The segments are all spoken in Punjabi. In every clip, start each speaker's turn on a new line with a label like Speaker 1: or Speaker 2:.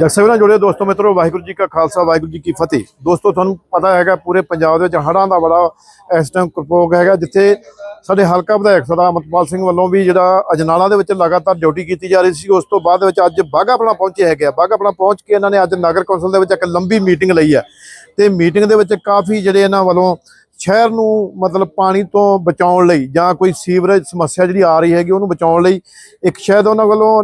Speaker 1: ਜਗਸਾਈ ਨਾਲ ਜੁੜੇ ਦੋਸਤੋ ਮਿੱਤਰੋ, ਵਾਹਿਗੁਰੂ ਜੀ ਕਾ ਖਾਲਸਾ, ਵਾਹਿਗੁਰੂ ਜੀ ਕੀ ਫਤਿਹ। ਦੋਸਤੋ, ਤੁਹਾਨੂੰ ਪਤਾ ਹੈਗਾ ਪੂਰੇ ਪੰਜਾਬ ਦੇ ਵਿੱਚ ਹੜ੍ਹਾਂ ਦਾ ਬੜਾ ਇਸ ਟਾਈਮ ਕਰਪੋਗ ਹੈਗਾ, ਜਿੱਥੇ ਸਾਡੇ ਹਲਕਾ ਵਿਧਾਇਕ ਸਦਾ ਅਮਰਪਾਲ ਸਿੰਘ ਵੱਲੋਂ ਵੀ ਜਿਹੜਾ ਅਜਨਾਲਾ ਦੇ ਵਿੱਚ ਲਗਾਤਾਰ ਡਿਊਟੀ ਕੀਤੀ ਜਾ ਰਹੀ ਸੀ, ਉਸ ਤੋਂ ਬਾਅਦ ਵਿੱਚ ਅੱਜ ਬਾਘਾਪੁਰਾ ਪਹੁੰਚੇ ਹੈਗੇ ਆ। ਬਾਘਾਪੁਰਾ ਪਹੁੰਚ ਕੇ ਇਹਨਾਂ ਨੇ ਅੱਜ ਨਗਰ ਕੌਂਸਲ ਦੇ ਵਿੱਚ ਇੱਕ ਲੰਬੀ ਮੀਟਿੰਗ ਲਈ ਹੈ। ਤੇ ਮੀਟਿੰਗ ਦੇ ਵਿੱਚ ਕਾਫੀ ਜਿਹੜੇ ਇਹਨਾਂ ਵੱਲੋਂ ਸ਼ਹਿਰ ਨੂੰ ਮਤਲਬ ਪਾਣੀ ਤੋਂ ਬਚਾਉਣ ਲਈ ਜਾਂ ਕੋਈ ਸੀਵਰੇਜ ਸਮੱਸਿਆ ਜਿਹੜੀ ਆ ਰਹੀ ਹੈਗੀ, ਉਹਨੂੰ ਬਚਾਉਣ ਲਈ ਇੱਕ ਸ਼ਾਇਦ ਉਹਨਾਂ ਵੱਲੋਂ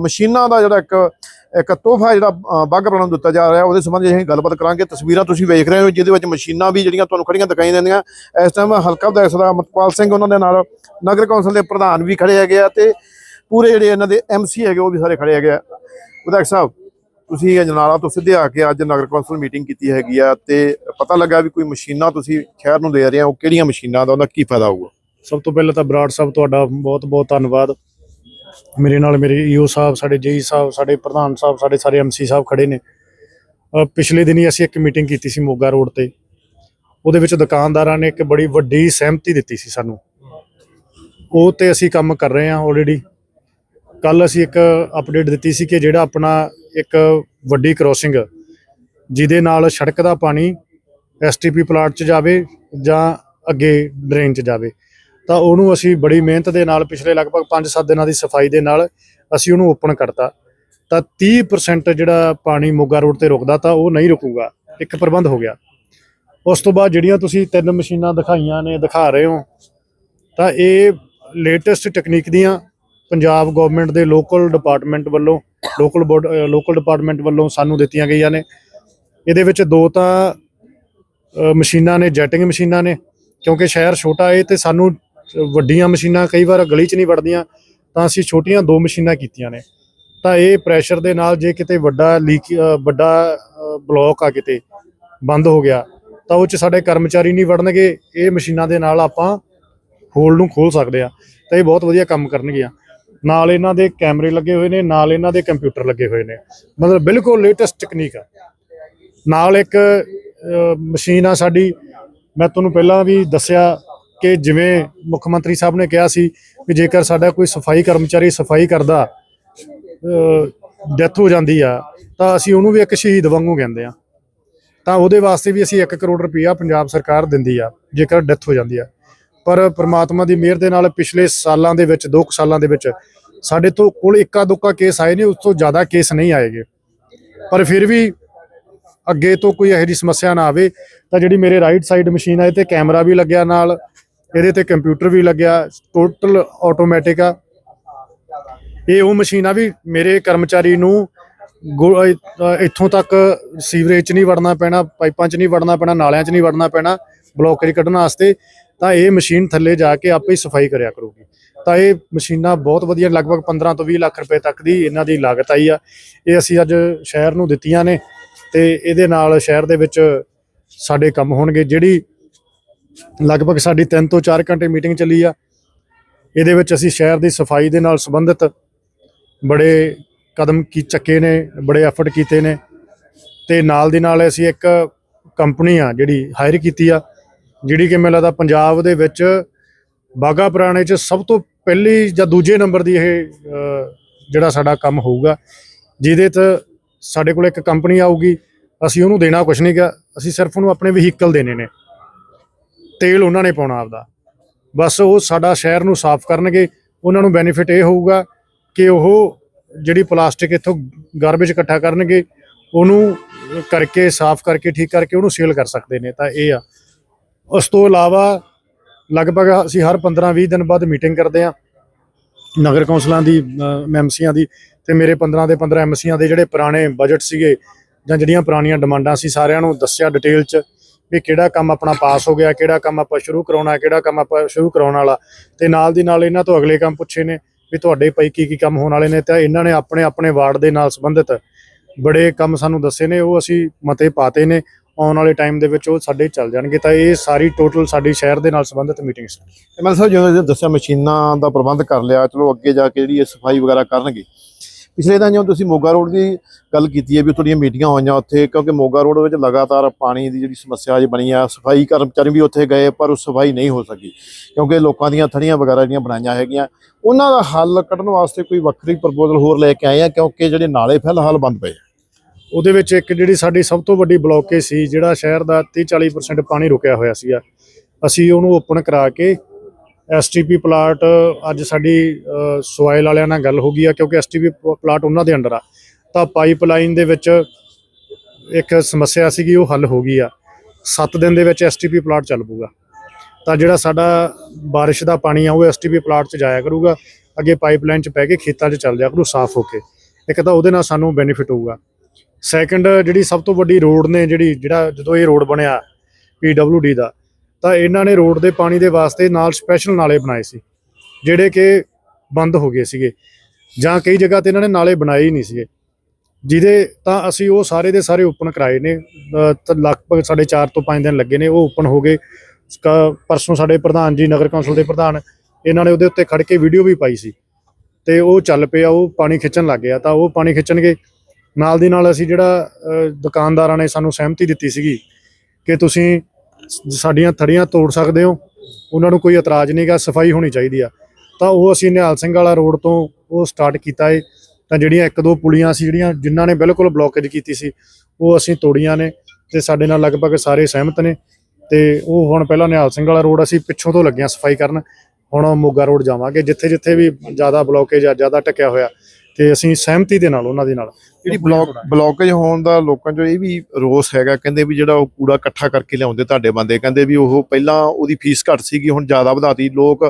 Speaker 1: ਮਸ਼ੀਨਾਂ ਦਾ ਜਿਹੜਾ ਇੱਕ ਇੱਕ ਤੋਹਫਾ ਜਿਹੜਾ ਅਹ, ਬਾਘਾਪੁਰਾ ਨੂੰ ਦਿੱਤਾ ਜਾ ਰਿਹਾ ਉਹਦੇ ਸੰਬੰਧੀ ਅਸੀਂ ਗੱਲਬਾਤ ਕਰਾਂਗੇ। ਤਸਵੀਰਾਂ ਤੁਸੀਂ ਵੇਖ ਰਹੇ ਹੋ ਜਿਹਦੇ ਵਿੱਚ ਮਸ਼ੀਨਾਂ ਵੀ ਜਿਹੜੀਆਂ ਤੁਹਾਨੂੰ ਖੜੀਆਂ ਦਿਖਾਈ ਦਿੰਦੀਆਂ। ਇਸ ਟਾਈਮ ਹਲਕਾ ਵਿਧਾਇਕ ਸਦਾ ਅਮਰਪਾਲ ਸਿੰਘ ਉਹਨਾਂ ਦੇ ਨਾਲ ਨਗਰ ਕੌਂਸਲ ਦੇ ਪ੍ਰਧਾਨ ਵੀ ਖੜੇ ਹੈਗੇ ਆ ਤੇ ਪੂਰੇ ਜਿਹੜੇ ਇਹਨਾਂ ਦੇ ਐਮਸੀ ਹੈਗੇ ਉਹ ਵੀ ਸਾਰੇ ਖੜੇ ਹੈਗੇ ਆ। ਵਿਧਾਇਕ ਸਾਹਿਬ ਤੁਸੀਂ ਅਜਨਾਲਾ ਤੋਂ ਸਿੱਧੇ ਆ ਕੇ ਅੱਜ ਨਗਰ ਕੌਂਸਲ ਮੀਟਿੰਗ ਕੀਤੀ ਹੈਗੀ ਆ ਤੇ ਪਤਾ ਲੱਗਾ ਵੀ ਕੋਈ ਮਸ਼ੀਨਾਂ ਤੁਸੀਂ ਸ਼ਹਿਰ ਨੂੰ ਦੇ ਰਹੇ ਹੋ ਉਹ ਕਿਹੜੀਆਂ ਮਸ਼ੀਨਾਂ ਦਾ ਉਹਦਾ ਕੀ ਫਾਇਦਾ ਹੋਊਗਾ?
Speaker 2: ਸਭ ਤੋਂ ਪਹਿਲਾਂ ਤਾਂ ਬਰਾੜ ਸਾਹਿਬ ਤੁਹਾਡਾ ਬਹੁਤ ਬਹੁਤ ਧੰਨਵਾਦ। ਮੇਰੇ ਨਾਲ ਮੇਰੇ ਈਓ ਸਾਹਿਬ, ਸਾਡੇ ਜੇਈ ਸਾਹਿਬ, ਸਾਡੇ ਪ੍ਰਧਾਨ ਸਾਹਿਬ, ਸਾਡੇ ਸਾਰੇ ਐਮਸੀ ਸਾਹਿਬ ਖੜੇ ਨੇ। ਪਿਛਲੇ ਦਿਨੀ ਅਸੀਂ ਇੱਕ ਮੀਟਿੰਗ ਕੀਤੀ ਸੀ ਮੋਗਾ ਰੋਡ ਤੇ। ਉਹਦੇ ਵਿੱਚ ਦੁਕਾਨਦਾਰਾਂ ਨੇ ਇੱਕ ਬੜੀ ਵੱਡੀ ਸਹਿਮਤੀ ਦਿੱਤੀ ਸੀ ਸਾਨੂੰ। ਉਹ ਤੇ ਅਸੀਂ ਕੰਮ ਕਰ ਰਹੇ ਹਾਂ ਆਲਰੇਡੀ ਕੱਲ ਅਸੀਂ ਇੱਕ ਅਪਡੇਟ ਦਿੱਤੀ ਸੀ ਕਿ ਜਿਹੜਾ ਆਪਣਾ ਇੱਕ ਵੱਡੀ ਕ੍ਰੋਸਿੰਗ ਜਿਹਦੇ ਨਾਲ ਸੜਕ ਦਾ ਪਾਣੀ ਐਸਟੀਪੀ ਪਲਾਟ 'ਚ ਜਾਵੇ ਜਾਂ ਅੱਗੇ ਡਰੇਨ 'ਚ ਜਾਵੇ। ਤਾਂ ਉਹਨੂੰ ਅਸੀਂ ਬੜੀ ਮਿਹਨਤ ਦੇ ਨਾਲ ਪਿਛਲੇ ਲਗਭਗ 5-7 ਦਿਨਾਂ ਦੀ ਸਫ਼ਾਈ ਦੇ ਨਾਲ ਅਸੀਂ ਉਹਨੂੰ ਓਪਨ ਕਰਤਾ। ਤਾਂ 30% ਜਿਹੜਾ ਪਾਣੀ ਮੋਗਾ ਰੋਡ ਤੇ ਰੁਕਦਾ ਤਾਂ ਉਹ ਨਹੀਂ ਰੁਕੂਗਾ, ਇੱਕ ਪ੍ਰਬੰਧ ਹੋ ਗਿਆ। ਉਸ ਤੋਂ ਬਾਅਦ ਜਿਹੜੀਆਂ ਤੁਸੀਂ ਤਿੰਨ ਮਸ਼ੀਨਾਂ ਦਿਖਾਈਆਂ ਨੇ, ਦਿਖਾ ਰਹੇ ਹੋ, ਤਾਂ ਇਹ ਲੇਟੈਸਟ ਟੈਕਨੀਕ ਦੀਆਂ ਪੰਜਾਬ ਗਵਰਨਮੈਂਟ ਦੇ ਲੋਕਲ ਡਿਪਾਰਟਮੈਂਟ ਵੱਲੋਂ ਲੋਕਲ ਬੋਰਡ ਲੋਕਲ ਡਿਪਾਰਟਮੈਂਟ ਵੱਲੋਂ ਸਾਨੂੰ ਦਿੱਤੀਆਂ ਗਈਆਂ ਨੇ। ਇਹਦੇ ਵਿੱਚ ਦੋ ਤਾਂ ਮਸ਼ੀਨਾਂ ਨੇ ਜੈਟਿੰਗ ਮਸ਼ੀਨਾਂ ਨੇ, ਕਿਉਂਕਿ ਸ਼ਹਿਰ ਛੋਟਾ ਹੈ ਤੇ ਸਾਨੂੰ ਵੱਡੀਆਂ ਮਸ਼ੀਨਾਂ ਕਈ ਵਾਰ ਗਲੀ 'ਚ ਨਹੀਂ ਵੜਦੀਆਂ, ਤਾਂ ਅਸੀਂ ਛੋਟੀਆਂ ਦੋ ਮਸ਼ੀਨਾਂ ਕੀਤੀਆਂ ਨੇ। ਤਾਂ ਇਹ ਪ੍ਰੈਸ਼ਰ ਦੇ ਨਾਲ ਜੇ ਕਿਤੇ ਵੱਡਾ ਲੀਕ ਵੱਡਾ ਬਲੌਕ ਆ ਕਿਤੇ, ਬੰਦ ਹੋ ਗਿਆ, ਤਾਂ ਉਹ 'ਚ ਸਾਡੇ ਕਰਮਚਾਰੀ ਨਹੀਂ ਵੜਨਗੇ। ਇਹ ਮਸ਼ੀਨਾਂ ਦੇ ਨਾਲ ਆਪਾਂ ਹੋਲ ਨੂੰ ਖੋਲ ਸਕਦੇ ਆ ਤਾਂ ਇਹ ਬਹੁਤ ਵਧੀਆ ਕੰਮ ਕਰਨਗੀਆਂ। ਨਾਲ ਇਹਨਾਂ ਦੇ ਕੈਮਰੇ ਲੱਗੇ ਹੋਏ ਨੇ, ਨਾਲ ਇਹਨਾਂ ਦੇ ਕੰਪਿਊਟਰ ਲੱਗੇ ਹੋਏ ਨੇ। ਮਤਲਬ ਬਿਲਕੁਲ ਲੇਟੈਸਟ ਟੈਕਨੀਕ ਆ। ਨਾਲ ਇੱਕ ਮਸ਼ੀਨ ਆ ਸਾਡੀ, ਮੈਂ ਤੁਹਾਨੂੰ ਪਹਿਲਾਂ ਵੀ ਦੱਸਿਆ ਕਿ ਜਿਵੇਂ ਮੁੱਖ ਮੰਤਰੀ ਸਾਹਿਬ ਨੇ ਕਿਹਾ ਸੀ ਕਿ ਜੇਕਰ ਸਾਡਾ ਕੋਈ ਸਫ਼ਾਈ ਕਰਮਚਾਰੀ ਸਫ਼ਾਈ ਕਰਦਾ ਡੈਥ ਹੋ ਜਾਂਦੀ ਆ, ਤਾਂ ਅਸੀਂ ਉਹਨੂੰ ਵੀ ਇੱਕ ਸ਼ਹੀਦ ਵਾਂਗੂ ਕਹਿੰਦੇ ਆ। ਤਾਂ ਉਹਦੇ ਵਾਸਤੇ ਵੀ ਅਸੀਂ 1 ਕਰੋੜ ਰੁਪਈਆ ਪੰਜਾਬ ਸਰਕਾਰ ਦਿੰਦੀ ਆ, ਜੇਕਰ ਡੈਥ ਹੋ ਜਾਂਦੀ ਆ। ਪਰ ਪ੍ਰਮਾਤਮਾ ਦੀ ਮਿਹਰ ਦੇ ਨਾਲ ਪਿਛਲੇ ਸਾਲਾਂ ਦੇ ਵਿੱਚ 2 ਸਾਲਾਂ ਦੇ ਵਿੱਚ ਸਾਡੇ ਤੋਂ ਕੋਲ ਇੱਕਾ ਦੁੱਕਾ ਕੇਸ ਆਏ ਨੇ, ਉਸ ਤੋਂ ਜ਼ਿਆਦਾ ਕੇਸ ਨਹੀਂ ਆਏਗੇ। ਪਰ ਫਿਰ ਵੀ ਅੱਗੇ ਤੋਂ ਕੋਈ ਇਹੋ ਜਿਹੀ ਸਮੱਸਿਆ ਨਾ ਆਵੇ, ਤਾਂ ਜਿਹੜੀ ਮੇਰੇ ਰਾਈਟ ਸਾਈਡ ਮਸ਼ੀਨ ਆ ਇਹ ਤੇ ਕੈਮਰਾ ਵੀ ਲੱਗਿਆ ਨਾਲ ਇਹਦੇ ਤੇ ਕੰਪਿਊਟਰ ਵੀ ਲੱਗਿਆ ਟੋਟਲ ਆਟੋਮੈਟਿਕ ਆ। ਇਹ ਉਹ ਮਸ਼ੀਨ ਆ ਵੀ ਮੇਰੇ ਕਰਮਚਾਰੀ ਨੂੰ ਗੋ- ਇੱਥੋਂ ਤੱਕ ਸੀਵਰੇਜ 'ਚ ਨਹੀਂ ਵੜਨਾ ਪੈਣਾ, ਪਾਈਪਾਂ 'ਚ ਨਹੀਂ ਵੜਨਾ ਪੈਣਾ, ਨਾਲਿਆਂ 'ਚ ਨਹੀਂ ਵੜਨਾ ਪੈਣਾ ਬਲੋਕੇਜ ਕੱਢਣ ਵਾਸਤੇ। ਤਾਂ ਇਹ ਮਸ਼ੀਨ ਥੱਲੇ ਜਾ ਕੇ ਆਪੇ ਹੀ ਸਫ਼ਾਈ ਕਰਿਆ ਕਰੂਗੀ। ਤਾਂ ਇਹ ਮਸ਼ੀਨਾਂ ਬਹੁਤ ਵਧੀਆ, ਲਗਭਗ 15 ਤੋਂ 20 ਲੱਖ ਰੁਪਏ ਤੱਕ ਦੀ ਇਹਨਾਂ ਦੀ ਲਾਗਤ ਆਈ ਆ। ਇਹ ਅਸੀਂ ਅੱਜ ਸ਼ਹਿਰ ਨੂੰ ਦਿੱਤੀਆਂ ਨੇ ਤੇ ਇਹਦੇ ਨਾਲ ਸ਼ਹਿਰ ਦੇ ਵਿੱਚ ਸਾਡੇ ਕੰਮ ਹੋਣਗੇ। ਜਿਹੜੀ ਲਗਭਗ ਸਾਡੀ 3 ਤੋਂ 4 ਘੰਟੇ ਮੀਟਿੰਗ ਚੱਲੀ ਆ। ਇਹਦੇ ਵਿੱਚ ਅਸੀਂ ਸ਼ਹਿਰ ਦੀ ਸਫ਼ਾਈ ਦੇ ਨਾਲ ਸੰਬੰਧਿਤ ਬੜੇ ਕਦਮ ਕੀ ਚੱਕੇ ਨੇ, ਬੜੇ ਐਫਰਟ ਕੀਤੇ ਨੇ ਤੇ ਨਾਲ ਦੀ ਨਾਲ ਅਸੀਂ ਇੱਕ ਕੰਪਨੀ ਆ ਜਿਹੜੀ ਹਾਇਰ ਕੀਤੀ ਆ, ਜਿਹੜੀ ਕਿ ਮੈਨੂੰ ਲੱਗਦਾ ਪੰਜਾਬ ਦੇ ਵਿੱਚ ਬਾਗਾ ਪੁਰਾਣੇ 'ਚ ਸਭ ਤੋਂ ਪਹਿਲੀ ਜਾਂ ਦੂਜੇ ਨੰਬਰ ਦੀ ਇਹ ਜਿਹੜਾ ਸਾਡਾ ਕੰਮ ਹੋਊਗਾ, ਜਿਹਦੇ 'ਚ ਸਾਡੇ ਕੋਲ ਇੱਕ ਕੰਪਨੀ ਆਊਗੀ, ਅਸੀਂ ਉਹਨੂੰ ਦੇਣਾ ਕੁਝ ਨਹੀਂ ਗਾ, ਅਸੀਂ ਸਿਰਫ ਉਹਨੂੰ ਆਪਣੇ ਵਹੀਕਲ ਦੇਣੇ ਨੇ। ਤੇਲ ਉਹਨਾਂ ਨੇ ਪਾਉਣਾ ਆਪਦਾ। ਬਸ ਉਹ ਸਾਡਾ ਸ਼ਹਿਰ ਨੂੰ ਸਾਫ਼ ਕਰਨਗੇ, ਉਹਨਾਂ ਨੂੰ ਬੈਨੀਫਿਟ ਇਹ ਹੋਊਗਾ ਕਿ ਉਹ ਜਿਹੜੀ ਪਲਾਸਟਿਕ ਇੱਥੋਂ ਗਾਰਬੇਜ ਇਕੱਠਾ ਕਰਨਗੇ, ਉਹਨੂੰ ਕਰਕੇ, ਸਾਫ਼ ਕਰਕੇ, ਠੀਕ ਕਰਕੇ ਉਹਨੂੰ ਸੇਲ ਕਰ ਸਕਦੇ ਨੇ, ਤਾਂ ਇਹ ਆ। ਉਸ ਤੋਂ ਇਲਾਵਾ ਲਗਭਗ ਅਸੀਂ ਹਰ 15-20 ਦਿਨ ਬਾਅਦ ਮੀਟਿੰਗ ਕਰਦੇ ਆ ਨਗਰ ਕੌਂਸਲਾਂ ਦੀ ਐਮਸੀਆਂ ਦੀ ਤੇ ਮੇਰੇ 15 ਦੇ 15 ਐਮਸੀਆਂ ਦੇ ਜਿਹੜੇ ਪੁਰਾਣੇ ਬਜਟ ਸੀਗੇ ਜਾਂ ਜਿਹੜੀਆਂ ਪੁਰਾਣੀਆਂ ਡਿਮਾਂਡਾਂ ਸੀ ਸਾਰਿਆਂ ਨੂੰ ਦੱਸਿਆ ਡਿਟੇਲ 'ਚ। ਵੀ ਕਿਹੜਾ ਕੰਮ ਆਪਣਾ ਪਾਸ ਹੋ ਗਿਆ, ਕਿਹੜਾ ਕੰਮ ਆਪਾਂ ਸ਼ੁਰੂ ਕਰਾਉਣਾ, ਕਿਹੜਾ ਕੰਮ ਆਪਾਂ ਸ਼ੁਰੂ ਕਰਾਉਣ ਵਾਲਾ। ਤੇ ਨਾਲ ਦੀ ਨਾਲ ਇਹਨਾਂ ਤੋਂ ਅਗਲੇ ਕੰਮ ਪੁੱਛੇ ਨੇ ਵੀ ਤੁਹਾਡੇ ਪਈ ਕੀ ਕੀ ਕੰਮ ਹੋਣ ਵਾਲੇ ਨੇ ਤਾਂ ਇਹਨਾਂ ਨੇ ਆਪਣੇ ਆਪਣੇ ਵਾਰਡ ਦੇ ਨਾਲ ਸੰਬੰਧਿਤ ਬੜੇ ਕੰਮ ਸਾਨੂੰ ਦੱਸੇ ਨੇ, ਉਹ ਅਸੀਂ ਮਤੇ ਪਾਤੇ ਨੇ। ਆਉਣ ਵਾਲੇ ਟਾਈਮ ਦੇ ਵਿੱਚ ਉਹ ਸਾਡੇ ਚੱਲ ਜਾਣਗੇ ਤਾਂ ਇਹ ਸਾਰੀ ਟੋਟਲ ਸਾਡੀ ਸ਼ਹਿਰ ਦੇ ਨਾਲ ਸੰਬੰਧਿਤ ਮੀਟਿੰਗ
Speaker 1: ਐਮਐਲ ਸਾਹਿਬ ਜਿਵੇਂ ਦੱਸਿਆ ਮਸ਼ੀਨਾਂ ਦਾ ਪ੍ਰਬੰਧ ਕਰ ਲਿਆ, ਚਲੋ ਅੱਗੇ ਜਾ ਕੇ ਜਿਹੜੀ ਸਫ਼ਾਈ ਵਗੈਰਾ ਕਰਨਗੇ ਪਿਛਲੇ ਦਿਨ ਜਦੋਂ ਤੁਸੀਂ ਮੋਗਾ ਰੋਡ ਦੀ ਗੱਲ ਕੀਤੀ ਹੈ ਵੀ ਤੁਹਾਡੀਆਂ ਮੀਟਿੰਗਾਂ ਹੋਈਆਂ ਉੱਥੇ, ਕਿਉਂਕਿ ਮੋਗਾ ਰੋਡ ਵਿੱਚ ਲਗਾਤਾਰ ਪਾਣੀ ਦੀ ਜਿਹੜੀ ਸਮੱਸਿਆ ਜੀ ਬਣੀ ਆ, ਸਫ਼ਾਈ ਕਰਮਚਾਰੀ ਵੀ ਉੱਥੇ ਗਏ, ਪਰ ਉਹ ਸਫ਼ਾਈ ਨਹੀਂ ਹੋ ਸਕੀ, ਕਿਉਂਕਿ ਲੋਕਾਂ ਦੀਆਂ ਥੜੀਆਂ ਵਗੈਰਾ ਜਿਹੜੀਆਂ ਬਣਾਈਆਂ ਹੈਗੀਆਂ, ਉਹਨਾਂ ਦਾ ਹੱਲ ਕੱਢਣ ਵਾਸਤੇ ਕੋਈ ਵੱਖਰੀ ਪ੍ਰਪੋਜ਼ਲ ਹੋਰ ਲੈ ਕੇ ਆਏ ਆ, ਕਿਉਂਕਿ ਜਿਹੜੇ ਨਾਲੇ ਫਿਲਹਾਲ ਬੰਦ ਪਏ ਆ।
Speaker 2: ਉਹਦੇ ਵਿੱਚ ਇੱਕ ਜਿਹੜੀ ਸਾਡੀ ਸਭ ਤੋਂ ਵੱਡੀ ਬਲੋਕੇਜ ਸੀ, ਜਿਹੜਾ ਸ਼ਹਿਰ ਦਾ 30-40% ਪਾਣੀ ਰੁਕਿਆ ਹੋਇਆ ਸੀਗਾ, ਅਸੀਂ ਉਹਨੂੰ ਓਪਨ ਕਰਾ ਕੇ ਐਸਟੀਪੀ ਪਲਾਟ ਅੱਜ ਸਾਡੀ ਸੋਇਲ ਵਾਲਿਆਂ ਨਾਲ ਗੱਲ ਹੋ ਗਈ ਆ, ਕਿਉਂਕਿ ਐਸਟੀਪੀ ਪਲਾਟ ਉਹਨਾਂ ਦੇ ਅੰਡਰ ਆ। ਤਾਂ ਪਾਈਪਲਾਈਨ ਦੇ ਵਿੱਚ ਇੱਕ ਸਮੱਸਿਆ ਸੀਗੀ, ਉਹ ਹੱਲ ਹੋ ਗਈ ਆ। 7 ਦਿਨ ਦੇ ਵਿੱਚ ਐਸਟੀਪੀ ਪਲਾਟ ਚੱਲ ਪੂਗਾ ਤਾਂ ਜਿਹੜਾ ਸਾਡਾ ਬਾਰਿਸ਼ ਦਾ ਪਾਣੀ ਆ, ਉਹ ਐਸਟੀਪੀ ਪਲਾਟ 'ਚ ਜਾਇਆ ਕਰੂਗਾ। ਅੱਗੇ ਪਾਈਪਲਾਈਨ 'ਚ ਪੈ ਕੇ ਖੇਤਾਂ 'ਚ ਚੱਲ ਜਾਇਆ ਕਰੂ, ਸਾਫ਼ ਹੋ ਕੇ। ਇੱਕ ਤਾਂ ਉਹਦੇ ਨਾਲ ਸਾਨੂੰ ਬੈਨੀਫਿਟ ਹੋਊਗਾ। ਸੈਕੰਡ ਜਿਹੜੀ ਸਭ ਤੋਂ ਵੱਡੀ ਰੋਡ ਨੇ, ਜਿਹੜੀ, ਜਿਹੜਾ ਜਦੋਂ ਇਹ ਰੋਡ ਬਣਿਆ ਪੀਡਬਲਯੂਡੀ ਦਾ ਤਾਂ ਇਹਨਾਂ ਨੇ ਰੋਡ ਦੇ ਪਾਣੀ ਦੇ ਵਾਸਤੇ ਨਾਲ ਸਪੈਸ਼ਲ ਨਾਲੇ ਬਣਾਏ ਸੀ, ਜਿਹੜੇ ਕਿ ਬੰਦ ਹੋ ਗਏ ਸੀਗੇ ਜਾਂ ਕਈ ਜਗ੍ਹਾ ਤੇ ਇਹਨਾਂ ਨੇ ਨਾਲੇ ਬਣਾਏ ਹੀ ਨਹੀਂ ਸੀਗੇ। ਜਿਹਦੇ ਤਾਂ ਅਸੀਂ ਉਹ ਸਾਰੇ ਦੇ ਸਾਰੇ ਓਪਨ ਕਰਾਏ ਨੇ ਲਗਭਗ ਸਾਡੇ 4 ਤੋਂ 5 ਦਿਨ ਲੱਗੇ ਨੇ, ਉਹ ਓਪਨ ਹੋ ਗਏ। ਸਕ- ਪਰਸੋਂ ਸਾਡੇ ਪ੍ਰਧਾਨ ਜੀ, ਨਗਰ ਕੌਂਸਲ ਦੇ ਪ੍ਰਧਾਨ, ਇਹਨਾਂ ਨੇ ਉਹਦੇ ਉੱਤੇ ਖੜ ਕੇ ਵੀਡੀਓ ਵੀ ਪਾਈ ਸੀ ਤੇ ਉਹ ਚੱਲ ਪਿਆ, ਉਹ ਪਾਣੀ ਖਿੱਚਣ ਲੱਗ ਗਿਆ, ਤਾਂ ਉਹ ਪਾਣੀ ਖਿੱਚਣਗੇ। ਨਾਲ ਦੀ ਨਾਲ ਅਸੀਂ ਜਿਹੜਾ ਦੁਕਾਨਦਾਰਾਂ ਨੇ ਸਾਨੂੰ ਸਹਿਮਤੀ ਦਿੱਤੀ ਸੀਗੀ ਕਿ ਤੁਸੀਂ ਸਾਡੀਆਂ ਥੜੀਆਂ ਤੋੜ ਸਕਦੇ ਹੋ, ਉਹਨਾਂ ਨੂੰ ਕੋਈ ਇਤਰਾਜ਼ ਨਹੀਂਗਾ ਸਫ਼ਾਈ ਹੋਣੀ ਚਾਹੀਦੀ ਆ। ਤਾਂ ਉਹ ਅਸੀਂ ਨਿਹਾਲ ਸਿੰਘ ਵਾਲਾ ਰੋਡ ਤੋਂ ਉਹ ਸਟਾਰਟ ਕੀਤਾ ਏ। ਤਾਂ ਜਿਹੜੀਆਂ ਇੱਕ ਦੋ ਪੁਲੀਆਂ ਸੀ, ਜਿਹੜੀਆਂ ਜਿਨ੍ਹਾਂ ਨੇ ਬਿਲਕੁਲ ਬਲੌਕੇਜ ਕੀਤੀ ਸੀ, ਉਹ ਅਸੀਂ ਤੋੜੀਆਂ ਨੇ ਤੇ ਸਾਡੇ ਨਾਲ ਲਗਭਗ ਸਾਰੇ ਸਹਿਮਤ ਨੇ। ਤੇ ਉਹ ਹੁਣ ਪਹਿਲਾਂ ਨਿਹਾਲ ਸਿੰਘ ਵਾਲਾ ਰੋਡ ਅਸੀਂ ਪਿੱਛੋਂ ਤੋਂ ਲੱਗਿਆ ਸਫ਼ਾਈ ਕਰਨ, ਹੁਣ ਮੋਗਾ ਰੋਡ ਜਾਵਾਂਗੇ ਜਿੱਥੇ ਜਿੱਥੇ ਵੀ ਜ਼ਿਆਦਾ ਬਲੌਕੇਜ ਆ, ਜ਼ਿਆਦਾ ਟਕਿਆ ਹੋਇਆ। ਤੇ ਅਸੀਂ ਸਹਿਮਤੀ ਦੇ ਨਾਲ, ਉਹਨਾਂ ਦੇ ਨਾਲ
Speaker 1: ਜਿਹੜੀ ਬਲੌਕ ਬਲੌਕੇਜ ਹੋਣ ਦਾ ਲੋਕਾਂ 'ਚ ਇਹ ਵੀ ਰੋਸ ਹੈਗਾ ਕਹਿੰਦੇ ਵੀ ਜਿਹੜਾ ਉਹ ਕੂੜਾ ਇਕੱਠਾ ਕਰਕੇ ਲਿਆਉਂਦੇ ਤੁਹਾਡੇ ਬੰਦੇ ਕਹਿੰਦੇ ਵੀ ਉਹ ਪਹਿਲਾਂ ਉਹਦੀ ਫੀਸ ਘੱਟ ਸੀਗੀ ਹੁਣ ਜ਼ਿਆਦਾ ਵਧਾਤੀ ਲੋਕ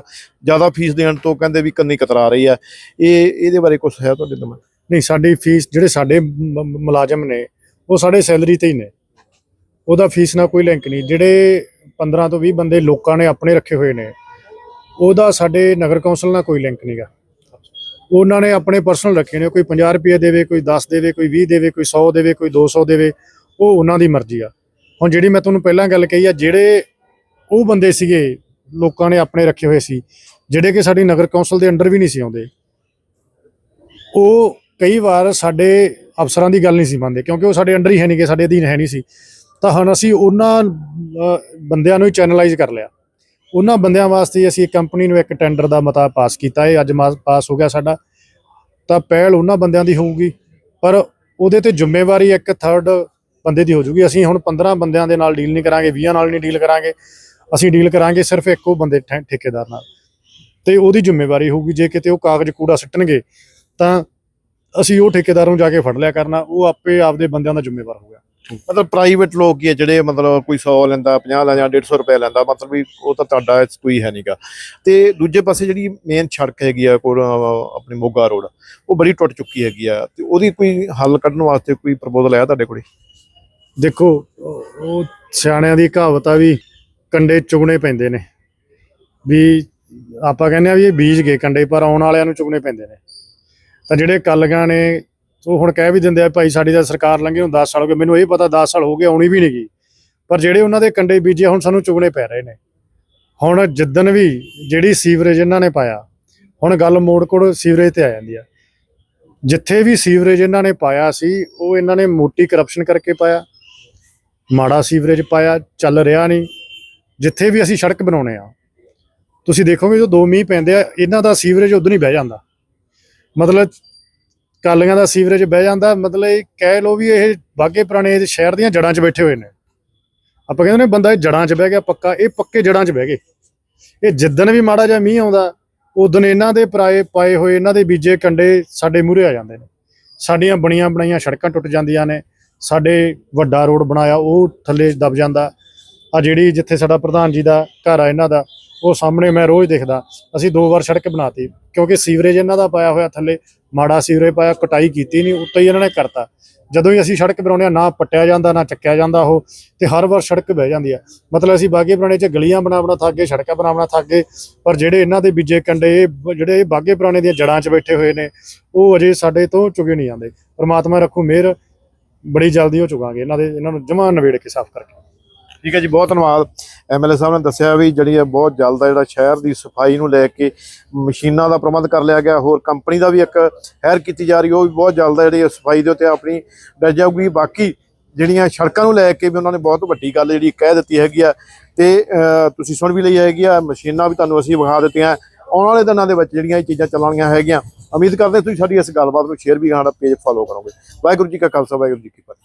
Speaker 1: ਜ਼ਿਆਦਾ ਫੀਸ ਦੇਣ ਤੋਂ ਕਹਿੰਦੇ ਵੀ ਕੰਨੀ ਕਤਰਾ ਰਹੀ ਆ ਇਹ ਇਹਦੇ ਬਾਰੇ ਕੁਝ ਹੈ ਤੁਹਾਡੇ ਦਿਮਾਗ
Speaker 2: ਨਹੀਂ ਸਾਡੀ ਫੀਸ ਜਿਹੜੇ ਸਾਡੇ ਮੁਲਾਜ਼ਮ ਨੇ ਉਹ ਸਾਡੇ ਸੈਲਰੀ ਤੇ ਹੀ ਨੇ। ਉਹਦਾ ਫੀਸ ਨਾਲ ਕੋਈ ਲਿੰਕ ਨਹੀਂ। ਜਿਹੜੇ 15 ਤੋਂ 20 ਬੰਦੇ ਲੋਕਾਂ ਨੇ ਆਪਣੇ ਰੱਖੇ ਹੋਏ ਨੇ ਉਹਦਾ ਸਾਡੇ ਨਗਰ ਕੌਂਸਲ ਨਾਲ ਕੋਈ ਲਿੰਕ ਨਹੀਂਗਾ ਉਹਨਾਂ ਨੇ ਆਪਣੇ ਪਰਸਨਲ ਰੱਖੇ ਨੇ, ਕੋਈ 50 ਰੁਪਏ ਦੇਵੇ, ਕੋਈ 10 ਦੇਵੇ, ਕੋਈ 20 ਦੇਵੇ, ਕੋਈ 100 ਦੇਵੇ, ਕੋਈ 200 ਦੇਵੇ, ਉਹ ਉਹਨਾਂ ਦੀ ਮਰਜ਼ੀ ਆ। ਹੁਣ ਜਿਹੜੀ ਮੈਂ ਤੁਹਾਨੂੰ ਪਹਿਲਾਂ ਗੱਲ ਕਹੀ ਆ, ਜਿਹੜੇ ਉਹ ਬੰਦੇ ਸੀਗੇ, ਲੋਕਾਂ ਨੇ ਆਪਣੇ ਰੱਖੇ ਹੋਏ ਸੀ, ਜਿਹੜੇ ਕਿ ਸਾਡੀ ਨਗਰ ਕੌਂਸਲ ਦੇ ਅੰਡਰ ਵੀ ਨਹੀਂ ਸੀ ਆਉਂਦੇ, ਉਹ ਕਈ ਵਾਰ ਸਾਡੇ ਅਫਸਰਾਂ ਦੀ ਗੱਲ ਨਹੀਂ ਸੀ ਮੰਨਦੇ, ਕਿਉਂਕਿ ਉਹ ਸਾਡੇ ਅੰਡਰ ਹੀ ਹੈ ਨਹੀਂ ਕਿ ਸਾਡੇ ਅਧੀਨ ਹੈ ਨਹੀਂ ਸੀ। ਤਾਂ ਹੁਣ ਅਸੀਂ ਉਹਨਾਂ ਬੰਦਿਆਂ ਨੂੰ ਹੀ ਚੈਨਲਾਈਜ਼ ਕਰ ਲਿਆ। ਉਹਨਾਂ ਬੰਦਿਆਂ ਵਾਸਤੇ ਅਸੀਂ ਇੱਕ ਕੰਪਨੀ ਨੂੰ ਇੱਕ ਟੈਂਡਰ ਦਾ ਮਤਾ ਪਾਸ ਕੀਤਾ। ਹੈ ਅੱਜ ਮਾ- ਪਾਸ ਹੋ ਗਿਆ ਸਾਡਾ। ਤਾਂ ਪਹਿਲ ਉਹਨਾਂ ਬੰਦਿਆਂ ਦੀ ਹੋਊਗੀ, ਪਰ ਉਹਦੇ ਤੇ ਜ਼ਿੰਮੇਵਾਰੀ ਇੱਕ ਥਰਡ ਬੰਦੇ ਦੀ ਹੋ ਜੂਗੀ। ਅਸੀਂ ਹੁਣ 15 ਬੰਦਿਆਂ ਦੇ ਨਾਲ ਡੀਲ ਨਹੀਂ ਕਰਾਂਗੇ 20 ਨਾਲ ਨਹੀਂ ਡੀਲ ਕਰਾਂਗੇ। ਅਸੀਂ ਡੀਲ ਕਰਾਂਗੇ ਸਿਰਫ ਇੱਕੋ ਬੰਦੇ ਠੇ- ਠੇਕੇਦਾਰ ਨਾਲ। ਤੇ ਉਹਦੀ ਜ਼ਿੰਮੇਵਾਰੀ ਹੋਊਗੀ, ਜੇ ਕਿਤੇ ਉਹ ਕਾਗਜ਼ ਕੂੜਾ ਸਿੱਟਣਗੇ, ਤਾਂ ਅਸੀਂ ਉਹ ਠੇਕੇਦਾਰ ਨੂੰ ਜਾ ਕੇ ਫੜ ਲਿਆ ਕਰਨਾ। ਉਹ ਆਪੇ ਆਪਦੇ ਬੰਦਿਆਂ ਦਾ ਜ਼ਿੰਮੇਵਾਰ ਹੋਊਗਾ
Speaker 1: ਮਤਲਬ ਪ੍ਰਾਈਵੇਟ ਲੋਕ ਹੀ ਆ ਜਿਹੜੇ ਮਤਲਬ ਕੋਈ 100 ਲੈਂਦਾ 50 ਲੈਂਦਾ 150 ਰੁਪਏ ਲੈਂਦਾ, ਮਤਲਬ ਵੀ ਉਹ ਤਾਂ ਤੁਹਾਡਾ ਕੋਈ ਹੈ ਨਹੀਂਗਾ ਤੇ ਦੂਜੇ ਪਾਸੇ ਜਿਹੜੀ ਮੇਨ ਸੜਕ ਹੈਗੀ ਆ ਕੋਲ ਆਪਣੀ ਮੋਗਾ ਰੋਡ ਉਹ ਬੜੀ ਟੁੱਟ ਚੁੱਕੀ ਹੈਗੀ ਆ। ਤੇ ਉਹਦੀ ਕੋਈ ਹੱਲ ਕੱਢਣ ਵਾਸਤੇ ਕੋਈ ਪ੍ਰਪੋਜ਼ਲ ਆਇਆ ਤੁਹਾਡੇ ਕੋਲੇ?
Speaker 2: ਦੇਖੋ, ਉਹ ਉਹ ਸਿਆਣਿਆਂ ਦੀ ਕਹਾਵਤ ਆ ਵੀ ਕੰਡੇ ਚੁਗਣੇ ਪੈਂਦੇ ਨੇ। ਵੀ ਆਪਾਂ ਕਹਿੰਦੇ ਆ ਵੀ ਇਹ ਬੀਜ ਗਏ ਕੰਡੇ, ਪਰ ਆਉਣ ਵਾਲਿਆਂ ਨੂੰ ਚੁਗਣੇ ਪੈਂਦੇ ਨੇ। ਤਾਂ ਜਿਹੜੇ ਕੱਲਗਾਂ ਨੇ ਉਹ ਹੁਣ ਕਹਿ ਵੀ ਦਿੰਦੇ ਆ ਭਾਈ ਸਾਡੀ ਤਾਂ ਸਰਕਾਰ ਲੰਘੇ ਨੂੰ 10 ਸਾਲ ਹੋ ਗਏ। ਮੈਨੂੰ ਇਹ ਪਤਾ 10 ਸਾਲ ਹੋ ਗਏ, ਆਉਣੀ ਵੀ ਨਹੀਂ ਗਈ ਪਰ ਜਿਹੜੇ ਉਹਨਾਂ ਦੇ ਕੰਡੇ ਬੀਜੇ ਹੁਣ ਸਾਨੂੰ ਚੁਗਣੇ ਪੈ ਰਹੇ ਨੇ। ਹੁਣ ਜਿੱਦਣ ਵੀ ਜਿਹੜੀ ਸੀਵਰੇਜ ਇਹਨਾਂ ਨੇ ਪਾਇਆ, ਹੁਣ ਗੱਲ ਮੋੜ ਕੋੜ ਸੀਵਰੇਜ ਤੇ ਆ ਜਾਂਦੀ ਆ। ਜਿੱਥੇ ਵੀ ਸੀਵਰੇਜ ਇਹਨਾਂ ਨੇ ਪਾਇਆ ਸੀ, ਉਹ ਇਹਨਾਂ ਨੇ ਮੋਟੀ ਕਰਪਸ਼ਨ ਕਰਕੇ ਪਾਇਆ। ਮਾੜਾ ਸੀਵਰੇਜ ਪਾਇਆ, ਚੱਲ ਰਿਹਾ ਨਹੀਂ ਜਿੱਥੇ ਵੀ ਅਸੀਂ ਸੜਕ ਬਣਾਉਣੇ ਆ, ਤੁਸੀਂ ਦੇਖੋਗੇ ਜੋ ਦੋ ਮੀਂਹ ਪੈਂਦੇ ਆ, ਇਹਨਾਂ ਦਾ ਸੀਵਰੇਜ ਉਦੋਂ ਹੀ ਬਹਿ ਜਾਂਦਾ। ਮਤਲਬ ਕਾਲੀਆਂ ਦਾ ਸੀਵਰੇਜ ਬਹਿ ਜਾਂਦਾ, ਮਤਲਬ ਇਹ ਕਹਿ ਲਓ ਵੀ ਇਹ ਬਾਗੇ ਪੁਰਾਣੇ ਸ਼ਹਿਰ ਦੀਆਂ ਜੜਾਂ 'ਚ ਬੈਠੇ ਹੋਏ ਨੇ। ਆਪਾਂ ਕਹਿੰਦੇ ਨੇ ਬੰਦਾ ਇਹ ਜੜਾਂ 'ਚ ਬਹਿ ਗਿਆ, ਪੱਕਾ, ਇਹ ਪੱਕੇ ਜੜਾਂ 'ਚ ਬਹਿ ਗਏ। ਇਹ ਜਿੱਦਣ ਵੀ ਮਾੜਾ ਜਿਹਾ ਮੀਂਹ ਆਉਂਦਾ, ਉਦੋਂ ਇਹਨਾਂ ਦੇ ਪਰਾਏ ਪਾਏ ਹੋਏ, ਇਹਨਾਂ ਦੇ ਬੀਜੇ ਕੰਡੇ ਸਾਡੇ ਮੂਹਰੇ ਆ ਜਾਂਦੇ ਨੇ। ਸਾਡੀਆਂ ਬਣੀਆਂ ਬਣਾਈਆਂ ਸੜਕਾਂ ਟੁੱਟ ਜਾਂਦੀਆਂ ਨੇ, ਸਾਡੇ ਵੱਡਾ ਰੋਡ ਬਣਾਇਆ, ਉਹ ਥੱਲੇ ਦਬ ਜਾਂਦਾ। ਆ ਜਿਹੜੀ ਜਿੱਥੇ ਸਾਡਾ ਪ੍ਰਧਾਨ ਜੀ ਦਾ ਘਰ ਆ, ਇਹਨਾਂ ਦਾ ਉਹ ਸਾਹਮਣੇ ਮੈਂ ਰੋਜ਼ ਦੇਖਦਾ। ਅਸੀਂ ਦੋ ਵਾਰ ਸੜਕ ਬਣਾਤੀ, ਕਿਉਂਕਿ ਸੀਵਰੇਜ ਇਹਨਾਂ ਦਾ ਪਾਇਆ ਹੋਇਆ ਥੱਲੇ, ਮਾੜਾ ਸੀਵਰੇਜ ਪਾਇਆ, ਕਟਾਈ ਕੀਤੀ ਨਹੀਂ, ਉੱਤੇ ਹੀ ਇਹਨਾਂ ਨੇ ਕਰਤਾ। ਜਦੋਂ ਹੀ ਅਸੀਂ ਸੜਕ ਬਣਾਉਂਦੇ ਹਾਂ ਨਾ ਪੱਟਿਆ ਜਾਂਦਾ, ਨਾ ਚੱਕਿਆ ਜਾਂਦਾ ਉਹ, ਤੇ ਹਰ ਵਾਰ ਸੜਕ ਬਹਿ ਜਾਂਦੀ ਆ। ਮਤਲਬ ਅਸੀਂ ਬਾਗੇ ਪੁਰਾਣੇ ਚ ਗਲੀਆਂ ਬਣਾ ਬਣਾ ਥੱਕ ਗਏ, ਸੜਕਾਂ ਬਣਾ ਬਣਾ ਥੱਕ ਗਏ, ਪਰ ਜਿਹੜੇ ਇਹਨਾਂ ਦੇ ਬੀਜੇ ਕੰਡੇ ਜਿਹੜੇ ਇਹ ਬਾਗੇ ਪੁਰਾਣੇ ਦੀਆਂ ਜੜਾਂ 'ਚ ਬੈਠੇ ਹੋਏ ਨੇ, ਉਹ ਅਜੇ ਸਾਡੇ ਤੋਂ ਚੁਗੇ ਨਹੀਂ ਜਾਂਦੇ ਪਰਮਾਤਮਾ ਰੱਖੂ ਮਿਹਰ, ਬੜੀ ਜਲਦੀ ਹੋ ਚੁਕਾਂਗੇ ਇਹਨਾਂ ਦੇ, ਇਹਨਾਂ ਨੂੰ ਜਮਾ ਨਵੇੜ ਕੇ ਸਾਫ਼ ਕਰਕੇ।
Speaker 1: ਠੀਕ ਹੈ ਜੀ, ਬਹੁਤ ਧੰਨਵਾਦ। ਐਮਐਲਏ ਸਾਹਿਬ ਨੇ ਦੱਸਿਆ ਵੀ ਜਿਹੜੀ ਹੈ ਬਹੁਤ ਜਲਦ ਆ, ਜਿਹੜਾ ਸ਼ਹਿਰ ਦੀ ਸਫ਼ਾਈ ਨੂੰ ਲੈ ਕੇ ਮਸ਼ੀਨਾਂ ਦਾ ਪ੍ਰਬੰਧ ਕਰ ਲਿਆ ਗਿਆ, ਹੋਰ ਕੰਪਨੀ ਦਾ ਵੀ ਇੱਕ ਹੈਰ ਕੀਤੀ ਜਾ ਰਹੀ ਉਹ ਵੀ ਬਹੁਤ ਜਲਦ ਆ ਜਿਹੜੀ ਸਫ਼ਾਈ ਦੇ ਉੱਤੇ ਆਪਣੀ ਡਰ ਜਾਊਗੀ। ਬਾਕੀ ਜਿਹੜੀਆਂ ਸੜਕਾਂ ਨੂੰ ਲੈ ਕੇ ਵੀ ਉਹਨਾਂ ਨੇ ਬਹੁਤ ਵੱਡੀ ਗੱਲ ਜਿਹੜੀ ਕਹਿ ਦਿੱਤੀ ਹੈਗੀ ਆ, ਤੇ ਤੁਸੀਂ ਸੁਣ ਵੀ ਲਈ ਹੈਗੀ ਆ, ਮਸ਼ੀਨਾਂ ਵੀ ਤੁਹਾਨੂੰ ਅਸੀਂ ਵਿਖਾ ਦਿੱਤੀਆਂ ਆਉਣ ਵਾਲੇ ਦਿਨਾਂ ਦੇ ਵਿੱਚ ਜਿਹੜੀਆਂ ਇਹ ਚੀਜ਼ਾਂ ਚੱਲਣੀਆਂ ਹੈਗੀਆਂ, ਉਮੀਦ ਕਰਦੇ ਤੁਸੀਂ ਸਾਡੀ ਇਸ ਗੱਲਬਾਤ ਨੂੰ ਸ਼ੇਅਰ ਵੀ ਸਾਡਾ ਪੇਜ ਫਾਲੋ ਕਰੋਗੇ। ਵਾਹਿਗੁਰੂ ਜੀ ਕਾ ਖਾਲਸਾ, ਵਾਹਿਗੁਰੂ ਜੀ ਕੀ ਫਤਿਹ।